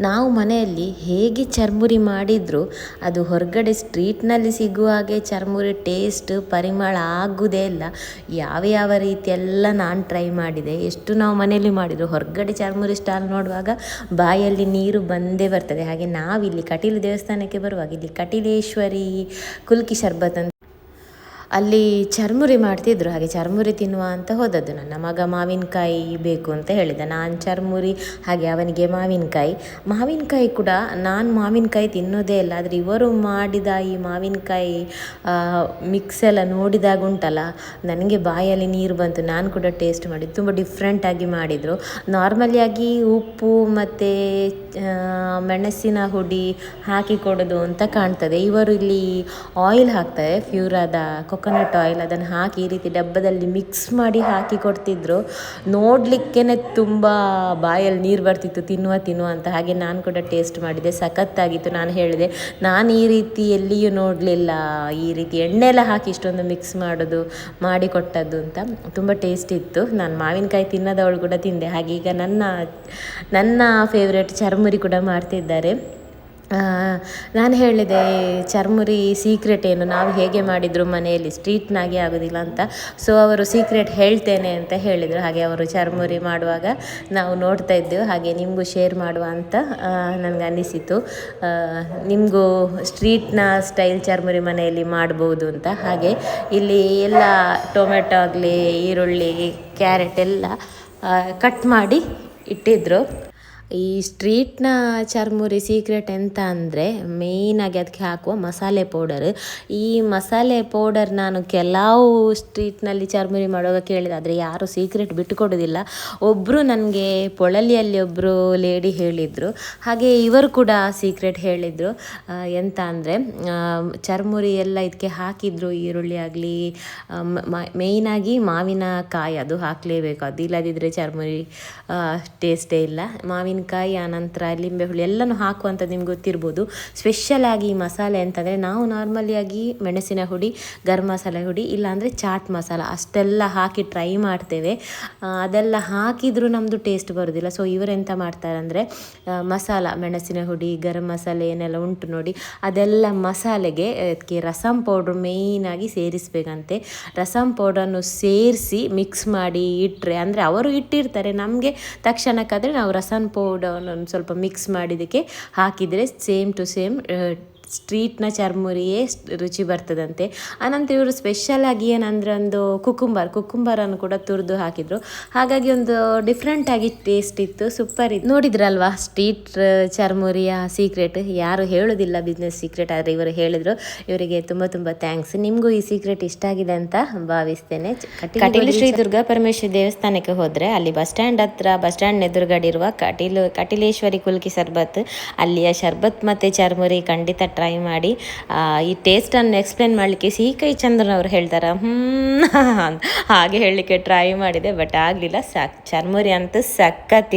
ನಾವು ಮನೆಯಲ್ಲಿ ಹೇಗೆ ಚರ್ಮುರಿ ಮಾಡಿದರೂ ಅದು ಹೊರಗಡೆ ಸ್ಟ್ರೀಟ್ನಲ್ಲಿ ಸಿಗುವ ಹಾಗೆ ಚರ್ಮುರಿ ಟೇಸ್ಟ್ ಪರಿಮಳ ಆಗುವುದೇ ಇಲ್ಲ. ಯಾವ ಯಾವ ರೀತಿಯೆಲ್ಲ ನಾನು ಟ್ರೈ ಮಾಡಿದೆ, ಎಷ್ಟು ನಾವು ಮನೆಯಲ್ಲಿ ಮಾಡಿದ್ರು, ಹೊರಗಡೆ ಚರ್ಮುರಿ ಸ್ಟಾಲ್ ನೋಡುವಾಗ ಬಾಯಲ್ಲಿ ನೀರು ಬಂದೇ ಬರ್ತದೆ. ಹಾಗೆ ನಾವಿಲ್ಲಿ ಕಟೀಲು ದೇವಸ್ಥಾನಕ್ಕೆ ಬರುವಾಗ ಇಲ್ಲಿ ಕಟೀಲೇಶ್ವರಿ ಕುಲ್ಕಿ ಶರ್ಬತ್ ಅಂತ ಅಲ್ಲಿ ಚರ್ಮುರಿ ಮಾಡ್ತಿದ್ರು, ಹಾಗೆ ಚರ್ಮುರಿ ತಿನ್ನುವ ಅಂತ ಹೋದದ್ದು. ನನ್ನ ಮಗ ಮಾವಿನಕಾಯಿ ಬೇಕು ಅಂತ ಹೇಳಿದ. ನಾನು ಚರ್ಮುರಿ, ಹಾಗೆ ಅವನಿಗೆ ಮಾವಿನಕಾಯಿ. ಮಾವಿನಕಾಯಿ ಕೂಡ ನಾನು ಮಾವಿನಕಾಯಿ ತಿನ್ನೋದೇ ಇಲ್ಲ, ಆದರೆ ಇವರು ಮಾಡಿದ ಈ ಮಾವಿನಕಾಯಿ ಮಿಕ್ಸ್ ಎಲ್ಲ ನೋಡಿದಾಗ ಉಂಟಲ್ಲ, ನನಗೆ ಬಾಯಲ್ಲಿ ನೀರು ಬಂತು. ನಾನು ಕೂಡ ಟೇಸ್ಟ್ ಮಾಡಿದ್ದು. ತುಂಬ ಡಿಫ್ರೆಂಟಾಗಿ ಮಾಡಿದರು. ನಾರ್ಮಲಿಯಾಗಿ ಉಪ್ಪು ಮತ್ತು ಮೆಣಸಿನ ಹುಡಿ ಹಾಕಿ ಕೊಡೋದು ಅಂತ ಕಾಣ್ತದೆ. ಇವರು ಇಲ್ಲಿ ಆಯಿಲ್ ಹಾಕ್ತಾರೆ, ಫ್ಯೂರಾದ ಕೊಕೊನಟ್ ಆಯಿಲ್ ಅದನ್ನು ಹಾಕಿ ಈ ರೀತಿ ಡಬ್ಬದಲ್ಲಿ ಮಿಕ್ಸ್ ಮಾಡಿ ಹಾಕಿ ಕೊಡ್ತಿದ್ರು. ನೋಡಲಿಕ್ಕೇ ತುಂಬ ಬಾಯಲ್ಲಿ ನೀರು ಬರ್ತಿತ್ತು. ತಿನ್ನುವ ತಿನ್ನುವ ಅಂತ ಹಾಗೆ ನಾನು ಕೂಡ ಟೇಸ್ಟ್ ಮಾಡಿದೆ. ಸಖತ್ತಾಗಿತ್ತು ನಾನು ಹೇಳಿದೆ. ನಾನು ಈ ರೀತಿ ಎಲ್ಲಿಯೂ ನೋಡಲಿಲ್ಲ. ಈ ರೀತಿ ಎಣ್ಣೆ ಹಾಕಿ ಇಷ್ಟೊಂದು ಮಿಕ್ಸ್ ಮಾಡೋದು, ಮಾಡಿ ಕೊಟ್ಟದ್ದು ಅಂತ ತುಂಬ ಟೇಸ್ಟ್ ಇತ್ತು. ನಾನು ಮಾವಿನಕಾಯಿ ತಿನ್ನೋದವಳು ಕೂಡ ತಿಂದೆ. ಹಾಗೆ ಈಗ ನನ್ನ ನನ್ನ ಫೇವ್ರೆಟ್ ಚರ್ಮುರಿ ಕೂಡ ಮಾಡ್ತಿದ್ದಾರೆ. ನಾನು ಹೇಳಿದೆ, ಚರ್ಮುರಿ ಸೀಕ್ರೆಟ್ ಏನು? ನಾವು ಹೇಗೆ ಮಾಡಿದರು ಮನೆಯಲ್ಲಿ? ಸ್ಟ್ರೀಟ್ನಾಗೆ ಆಗೋದಿಲ್ಲ ಅಂತ. ಸೊ ಅವರು ಸೀಕ್ರೆಟ್ ಹೇಳ್ತೇನೆ ಅಂತ ಹೇಳಿದರು. ಹಾಗೆ ಅವರು ಚರ್ಮುರಿ ಮಾಡುವಾಗ ನಾವು ನೋಡ್ತಾ ಇದ್ದೆವು. ಹಾಗೆ ನಿಮಗೂ ಶೇರ್ ಮಾಡುವ ಅಂತ ನನಗೆ ಅನ್ನಿಸಿತು ನಿಮಗೂ ಸ್ಟ್ರೀಟ್ನ ಸ್ಟೈಲ್ ಚರ್ಮುರಿ ಮನೆಯಲ್ಲಿ ಮಾಡ್ಬೋದು ಅಂತ. ಹಾಗೆ ಇಲ್ಲಿ ಎಲ್ಲ ಟೊಮೆಟೊ ಆಗಲಿ, ಈರುಳ್ಳಿ, ಕ್ಯಾರೆಟ್ ಎಲ್ಲ ಕಟ್ ಮಾಡಿ ಇಟ್ಟಿದ್ದರು ಈ ಸ್ಟ್ರೀಟ್ನ ಚರ್ಮುರಿ ಸೀಕ್ರೆಟ್ ಎಂತ ಅಂದರೆ ಮೇಯ್ನಾಗಿ ಅದಕ್ಕೆ ಹಾಕುವ ಮಸಾಲೆ ಪೌಡರ್ ಈ ಮಸಾಲೆ ಪೌಡರ್ ನಾನು ಕೆಲವು ಸ್ಟ್ರೀಟ್ನಲ್ಲಿ ಚರ್ಮುರಿ ಮಾಡುವಾಗ ಕೇಳಿದೆ. ಆದರೆ ಯಾರು ಸೀಕ್ರೆಟ್ ಬಿಟ್ಟುಕೊಡೋದಿಲ್ಲ. ಒಬ್ಬರು ನನಗೆ ಪೊಳಲಿಯಲ್ಲಿ ಒಬ್ಬರು ಲೇಡಿ ಹೇಳಿದರು. ಹಾಗೆ ಇವರು ಕೂಡ ಸೀಕ್ರೆಟ್ ಹೇಳಿದರು. ಎಂತ ಅಂದರೆ ಚರ್ಮುರಿ ಎಲ್ಲ ಇದಕ್ಕೆ ಹಾಕಿದ್ರು. ಈರುಳ್ಳಿ ಆಗಲಿ ಮೇಯ್ನಾಗಿ ಮಾವಿನಕಾಯಿ ಅದು ಹಾಕಲೇಬೇಕು. ಅದು ಇಲ್ಲದಿದ್ದರೆ ಚರ್ಮುರಿ ಟೇಸ್ಟೇ ಇಲ್ಲ. ಮಾವಿನ ಮೆಣಸಿನ್ಕಾಯಿ ಆನಂತರ ಲಿಂಬೆಹುಳಿ ಎಲ್ಲನೂ ಹಾಕುವಂಥದ್ದು ನಿಮ್ಗೆ ಗೊತ್ತಿರ್ಬೋದು. ಸ್ಪೆಷಲಾಗಿ ಈ ಮಸಾಲೆ ಅಂತಂದರೆ ನಾವು ನಾರ್ಮಲಿಯಾಗಿ ಮೆಣಸಿನ ಹುಡಿ, ಗರಂ ಮಸಾಲೆ ಹುಡಿ, ಇಲ್ಲಾಂದರೆ ಚಾಟ್ ಮಸಾಲ ಅಷ್ಟೆಲ್ಲ ಹಾಕಿ ಟ್ರೈ ಮಾಡ್ತೇವೆ. ಅದೆಲ್ಲ ಹಾಕಿದರೂ ನಮ್ಮದು ಟೇಸ್ಟ್ ಬರೋದಿಲ್ಲ. ಸೊ ಇವರೆಂತ ಮಾಡ್ತಾರೆ ಅಂದರೆ ಮಸಾಲ, ಮೆಣಸಿನ ಹುಡಿ, ಗರಂ ಮಸಾಲೆ ಏನೆಲ್ಲ ಉಂಟು ನೋಡಿ, ಅದೆಲ್ಲ ಮಸಾಲೆಗೆ ಅದಕ್ಕೆ ರಸಂ ಪೌಡ್ರ್ ಮೇಯ್ನಾಗಿ ಸೇರಿಸಬೇಕಂತೆ. ರಸಂ ಪೌಡ್ರನ್ನು ಸೇರಿಸಿ ಮಿಕ್ಸ್ ಮಾಡಿ ಇಟ್ಟರೆ ಅಂದರೆ ಅವರು ಇಟ್ಟಿರ್ತಾರೆ, ನಮಗೆ ತಕ್ಷಣಕ್ಕಾದರೆ ನಾವು ರಸಂ ಪೌ ಪೌಡರ್ನ ಸ್ವಲ್ಪ ಮಿಕ್ಸ್ ಮಾಡಿದ್ದಕ್ಕೆ ಹಾಕಿದರೆ ಸೇಮ್ ಟು ಸೇಮ್ ಸ್ಟ್ರೀಟ್ನ ಚರ್ಮುರಿಯೇ ರುಚಿ ಬರ್ತದಂತೆ. ಆನಂತರ ಇವರು ಸ್ಪೆಷಲಾಗಿ ಏನಂದ್ರೆ ಒಂದು ಕುಕುಂಬರ್ ಕುಕುಂಬರನ್ನು ಕೂಡ ತುರಿದು ಹಾಕಿದರು. ಹಾಗಾಗಿ ಒಂದು ಡಿಫ್ರೆಂಟಾಗಿ ಟೇಸ್ಟ್ ಇತ್ತು ಸೂಪರ್ ಇತ್ತು. ನೋಡಿದ್ರಲ್ವಾ ಸ್ಟ್ರೀಟ್ ಚರ್ಮುರಿಯ ಸೀಕ್ರೆಟ್ ಯಾರು ಹೇಳೋದಿಲ್ಲ ಬಿಸ್ನೆಸ್ ಸೀಕ್ರೆಟ್ ಆದರೆ ಇವರು ಹೇಳಿದರು. ಇವರಿಗೆ ತುಂಬ ತುಂಬ ಥ್ಯಾಂಕ್ಸ್ ನಿಮಗೂ ಈ ಸೀಕ್ರೆಟ್ ಇಷ್ಟ ಆಗಿದೆ ಅಂತ ಭಾವಿಸ್ತೇನೆ. ಕಟೀಲು ಶ್ರೀ ದುರ್ಗಾ ಪರಮೇಶ್ವರಿ ದೇವಸ್ಥಾನಕ್ಕೆ ಹೋದರೆ ಅಲ್ಲಿ ಬಸ್ ಸ್ಟ್ಯಾಂಡ್ ಹತ್ರ ಬಸ್ ಸ್ಟ್ಯಾಂಡ್ ಎದುರುಗಡೆ ಇರುವ ಕಟೀಲು ಕಟೀಲೇಶ್ವರಿ ಕುಲ್ಕಿ ಶರ್ಬತ್. ಅಲ್ಲಿಯ ಶರ್ಬತ್ ಮತ್ತು ಚರ್ಮುರಿ ಖಂಡಿತ ಟ್ರೈ ಮಾಡಿ. ಈ ಟೇಸ್ಟನ್ನು ಎಕ್ಸ್ಪ್ಲೇನ್ ಮಾಡಲಿಕ್ಕೆ ಕೈ ಚಂದ್ರನ್ ಅವರು ಹೇಳ್ತಾರೆ ಹ್ಞೂ ಹಾಗೆ ಹೇಳಲಿಕ್ಕೆ ಟ್ರೈ ಮಾಡಿದೆ ಬಟ್ ಆಗಲಿಲ್ಲ. ಸಾಕು, ಚರ್ಮುರಿ ಅಂತೂ ಸಖತ್